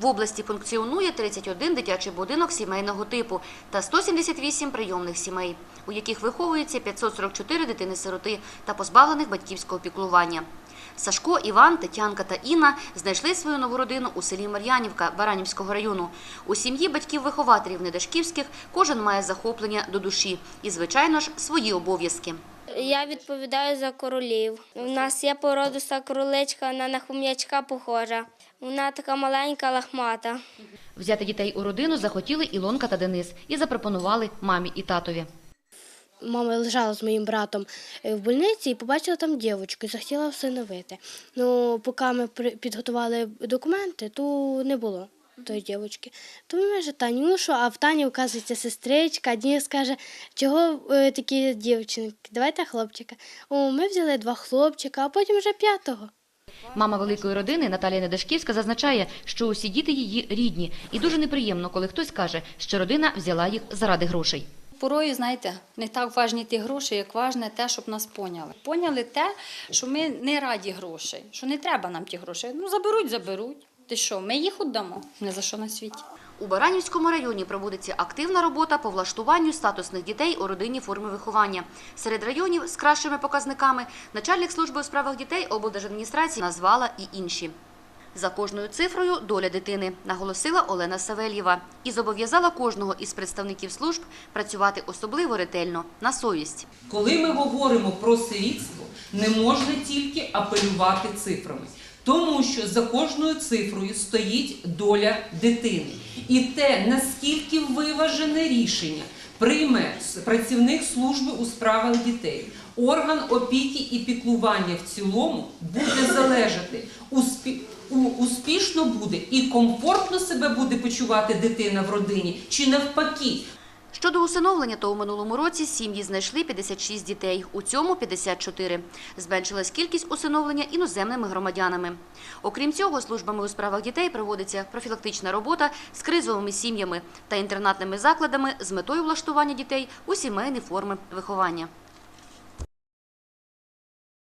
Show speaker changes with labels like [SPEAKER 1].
[SPEAKER 1] В області функціонує 31 дитячий будинок сімейного типу та 178 прийомних сімей, у яких виховується 544 дитини-сироти та позбавлених батьківського піклування. Сашко, Іван, Тетянка та Інна знайшли свою нову родину у селі Мар'янівка Баранівського району. У сім'ї батьків-вихователів Недашківських кожен має захоплення до душі і, звичайно ж, свої обов'язки.
[SPEAKER 2] Я відповідаю за королів. У нас є породиста кроличка, вона на хом'ячка похожа. Вона така маленька, лахмата.
[SPEAKER 1] Взяти дітей у родину захотіли Ілонка та Денис і запропонували мамі і татові.
[SPEAKER 3] Мама лежала з моїм братом е, в больниці і побачила там дівчинку і захотіла всиновити. Ну, поки ми при- підготували документи, то не було тої дівчинки. То ми вже Танюшу, а в Тані, оказується, сестричка. Денис каже, чого е, такі дівчинки? Давайте хлопчика. О, ми взяли два хлопчика, а потім вже п'ятого.
[SPEAKER 1] Мама великої родини Наталія Недашківська зазначає, що усі діти її рідні, і дуже неприємно, коли хтось каже, що родина взяла їх заради грошей.
[SPEAKER 4] Порою, знаєте, не так важні ті гроші, як важне те, щоб нас поняли. Поняли те, що ми не раді грошей, що не треба нам ті гроші. Ну, заберуть, заберуть. Ти що, ми їх віддамо? Не за що на світі.
[SPEAKER 1] У Баранівському районі проводиться активна робота по влаштуванню статусних дітей у родинній формі виховання. Серед районів з кращими показниками начальник служби у справах дітей облдержадміністрації назвала і інші. За кожною цифрою доля дитини, наголосила Олена Савельєва і зобов'язала кожного із представників служб працювати особливо ретельно на совість.
[SPEAKER 5] Коли ми говоримо про сирітство, не можна тільки апелювати цифрами, тому що за кожною цифрою стоїть доля дитини. І те, наскільки виважене рішення прийме працівник служби у справах дітей, орган опіки і піклування в цілому буде залежати, успі- успішно буде і комфортно себе буде почувати дитина в родині, чи навпаки,
[SPEAKER 1] Щодо усиновлення, то у минулому році сім'ї знайшли 56 дітей, у цьому 54. Зменшилась кількість усиновлення іноземними громадянами. Окрім цього, службами у справах дітей проводиться профілактична робота з кризовими сім'ями та інтернатними закладами з метою влаштування дітей у сімейні форми виховання.